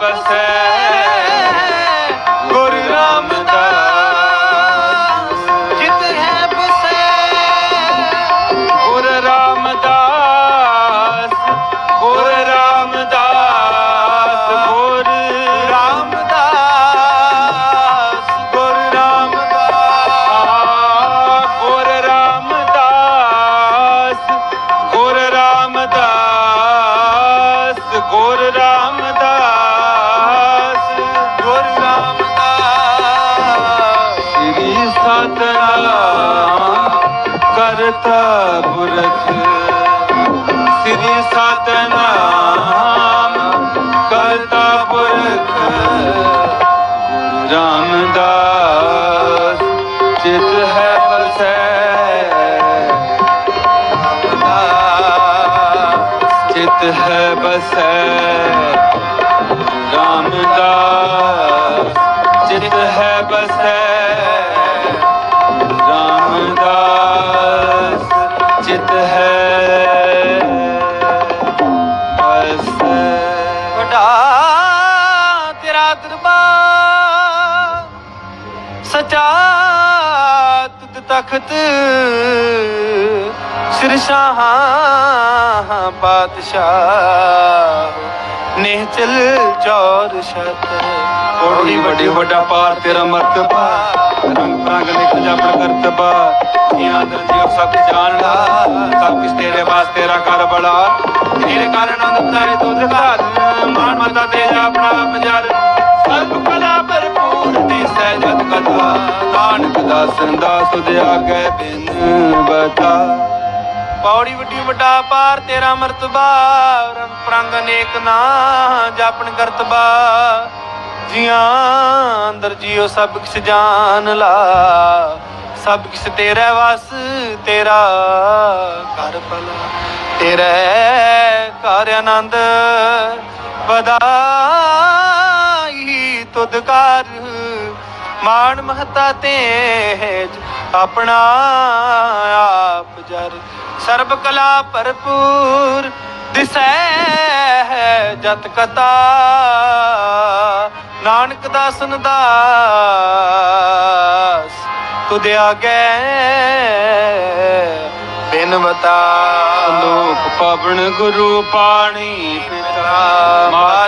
तपसे ਕਰਤਾ ਪੁਰਖ। ਸ੍ਰੀ ਸਤਨਾਮ ਕਰਤਾ ਪੁਰਖ। ਗੁਰੂ ਰਾਮਦਾਸ ਚਿਤ ਹੈ ਬਸੈ। ਚਿਤ ਹੈ ਬਸੈ। ਦਰਬਾਰ ਸਚਾ ਤੁਧ ਤਖਤ ਸਿਰ ਸ਼ਾਹਾਂ ਪਾਤਸ਼ਾਹ ਨੇ ਚਲ ਚੌਰ ਛਤ ਕੋੜੀ ਵੱਡੀ ਵੱਡਾ ਪਾਰ ਤੇਰਾ ਮਰਤਬਾ। ਰੰਗ ਰੰਗ ਲਿਖ ਜਪਣ ਕਰਤਬਾ। ਜੀਆਂ ਅੰਦਰ ਸਭ ਜਾਣਦਾ। ਸਭ ਕੁਛ ਤੇਰੇ ਵਾਸਤੇ ਤੇਰਾ ਕਰ ਬੜਾ। ਤੇਰੇ ਕਾਰਨ ਆਨੰਦ ਤਾਰੇ ਤੋਂ ਦਿਖਾ ਮਾਨ ਮਤਾ ਤੇ ਆਪਣਾ ਬਜਾਰ ਸਰਬ ਕਲਾ ਭਰਪੂਰ ਦੀ ਸਹਿਜਤ ਕਥਾ। ਨਾਨਕ ਦਾਸਨ ਦਾ ਸੁਧ ਆਗੇ ਬਿਨ ਬਤਾ ਪੌੜੀ ਵੱਡੀ ਵੱਡਾ ਪਾਰ, ਤੇਰਾ ਮਰਤਬਾ। ਰੰਗ ਪ੍ਰੰਗ ਅਨੇਕ ਨਾ, ਜਾਪਣ ਕਰਤਬਾ ਜੀਆਂ ਅੰਦਰ ਜੀਓ ਸਭ ਕਿਛ ਜਾਣ ਲਾ। ਸਭ ਕਿਛ ਤੇਰਾ ਵਸ, ਤੇਰਾ ਕਰ ਭਲਾ। ਤੇਰੇ ਕਰ ਆਨੰਦ ਵਧਾ। ਤੁਧ ਕਰ ਮਹਤਾ ਤੇਜ, ਆਪਣਾ ਆਪ ਜਰ। ਸਰਬ ਕਲਾ ਭਰਪੂਰ, ਦਿਸੈ ਜਤ ਕਤਾ। ਨਾਨਕ ਦਾਸਨ ਦਾਸ ਤੁਧ ਆਗੇ ਬਿਨਵਤਾ। ਲੋਕ ਪਵਨ ਗੁਰੂ ਪਾਣੀ ਪਿਤਾ, ਮਾਤਾ